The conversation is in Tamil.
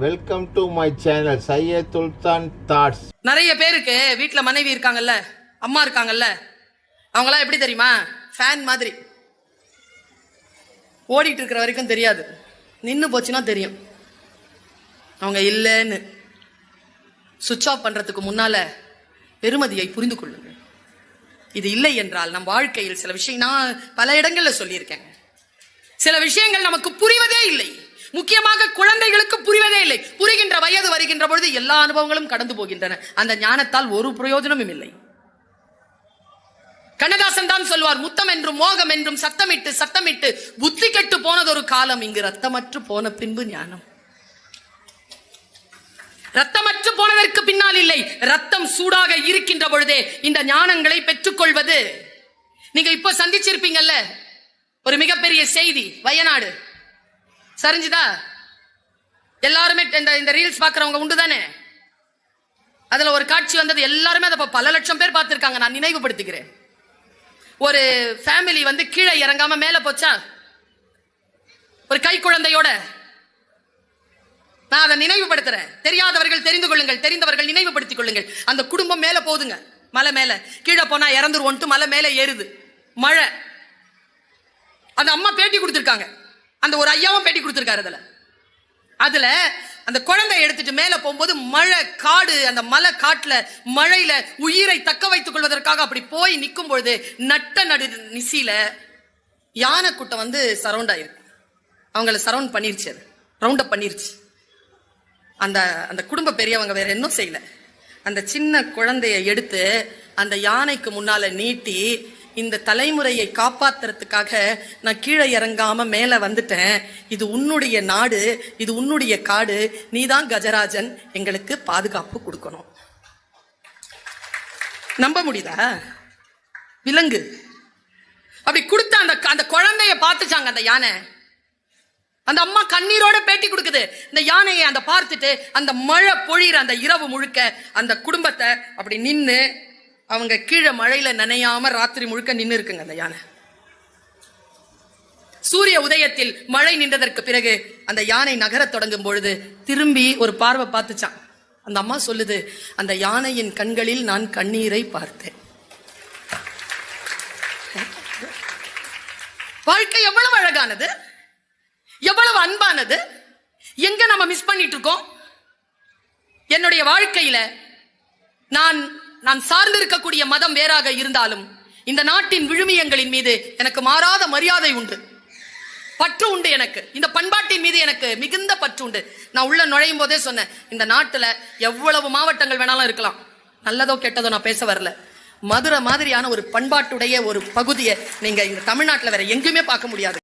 Welcome to my channel Syed Sultan thoughts நிறைய பேருக்கு வீட்டில் மனைவி இருக்காங்கல்ல அம்மா இருக்காங்கல்ல அவங்களாம் எப்படி தெரியுமா? ஃபேன் மாதிரி. ஓடிட்டு இருக்கிற வரைக்கும் தெரியாது. நின்று போச்சுன்னா தெரியும். அவங்க இல்லைன்னு. சுவிட்ச் ஆஃப் பண்ணுறதுக்கு முன்னால் பெருமதியை புரிந்து கொள்ளுங்கள். இது இல்லை என்றால் நம் வாழ்க்கையில் சில விஷயம் நான் பல இடங்களில் சொல்லியிருக்கேன். சில விஷயங்கள் நமக்கு புரிவதே இல்லை. முக்கியமாக குழந்தைகளுக்கு புரிவதே இல்லை. புரிகின்ற வயது வருகின்ற பொழுது எல்லா அனுபவங்களும் கடந்து போகின்றன. அந்த ஞானத்தால் ஒரு பிரயோஜனமும் இல்லை. கண்ணதாசன் தான் சொல்வார் முத்தம் என்றும் மோகம் என்றும் சத்தமிட்டு சத்தமிட்டு புத்தி கெட்டு போனதொரு காலம். இங்கு ரத்தமற்று போன பின்பு ஞானம். ரத்தமற்று போனதற்கு பின்னால் இல்லை. ரத்தம் சூடாக இருக்கின்ற பொழுதே இந்த ஞானங்களை பெற்றுக்கொள்வது. நீங்க இப்ப சந்திச்சிருப்பீங்கல்ல ஒரு மிகப்பெரிய செய்தி வயநாடு. சரிஞ்சுதா? எல்லாருமே இந்த இந்த ரீல்ஸ் பார்க்குறவங்க உண்டு தானே அதில் ஒரு காட்சி வந்தது எல்லாருமே அதை பல லட்சம் பேர் பார்த்துருக்காங்க நான் நினைவுபடுத்திக்கிறேன். ஒரு ஃபேமிலி வந்து கீழே இறங்காம மேலே போச்சா? ஒரு கை குழந்தையோட. நான் அதை நினைவுபடுத்துறேன். தெரியாதவர்கள் தெரிந்து கொள்ளுங்கள் தெரிந்தவர்கள் நினைவுபடுத்திக் கொள்ளுங்கள். அந்த குடும்பம் மேலே போகுதுங்க மலை மேலே. கீழே போனால் இறந்துருவோன்ட்டு மலை மேலே ஏறுது. மழை. அந்த அம்மா பேட்டி கொடுத்துருக்காங்க. அந்த ஒரு ஐயாவும் பேட்டி கொடுத்துருக்காரு அதில். அதில் அந்த குழந்தை எடுத்துட்டு மேலே போகும்போது மழை காடு அந்த மலை காட்டில் மழையில் உயிரை தக்க வைத்துக் கொள்வதற்காக அப்படி போய் நிற்கும் பொழுது நட்ட நடு நிசியில் யானை கூட்டம் வந்து சரவுண்ட் ஆயிருக்கு. அவங்கள சரவுண்ட் பண்ணிருச்சு அது. ரவுண்ட் அப் பண்ணிருச்சு. அந்த அந்த குடும்ப பெரியவங்க வேற இன்னும் செய்யல. அந்த சின்ன குழந்தைய எடுத்து அந்த யானைக்கு முன்னால நீட்டி இந்த தலைமுறையை காப்பாத்துறதுக்காக நான் கீழே இறங்காம மேலே வந்துட்டேன். இது உன்னுடைய நாடு இது உன்னுடைய காடு. நீதான் கஜராஜன் எங்களுக்கு பாதுகாப்பு கொடுக்கணும். நம்ப முடியுதா? விலங்கு. அப்படி கொடுத்த அந்த அந்த குழந்தைய பார்த்துச்சாங்க அந்த யானை. அந்த அம்மா கண்ணீரோட பேட்டி கொடுக்குது. இந்த யானையை அந்த பார்த்துட்டு அந்த மழை பொழியிற அந்த இரவு முழுக்க அந்த குடும்பத்தை அப்படி நின்று அவங்க கீழே மழையில நனையாம ராத்திரி முழுக்க நின்று இருக்குங்க அந்த யானை. சூரிய உதயத்தில் மழை நின்றதற்கு பிறகு அந்த யானை நகரத் தொடங்கும் பொழுது திரும்பி ஒரு பார்வை பார்த்துச்சான் அந்த அம்மா சொல்லுது அந்த யானையின் கண்களில் நான் கண்ணீரை பார்த்தேன். வாழ்க்கை எவ்வளவு அழகானது எவ்வளவு அன்பானது எங்க நம்ம மிஸ் பண்ணிட்டு இருக்கோம்? என்னுடைய வாழ்க்கையில நான் நான் சார்ந்திருக்கக்கூடிய மதம் வேறாக இருந்தாலும் இந்த நாட்டின் விழுமியங்களின் மீது எனக்கு மாறாத மரியாதை உண்டு. பற்று உண்டு எனக்கு. இந்த பண்பாட்டின் மீது எனக்கு மிகுந்த பற்று உண்டு. நான் உள்ள நுழையும் போதே சொன்னேன் இந்த நாட்டில் எவ்வளவு மாவட்டங்கள் வேணாலும் இருக்கலாம். நல்லதோ கெட்டதோ நான் பேச வரல. மதுரை மாதிரியான ஒரு பண்பாட்டுடைய ஒரு பகுதியை நீங்க இந்த தமிழ்நாட்டில் வேற எங்கேயுமே பார்க்க முடியாது.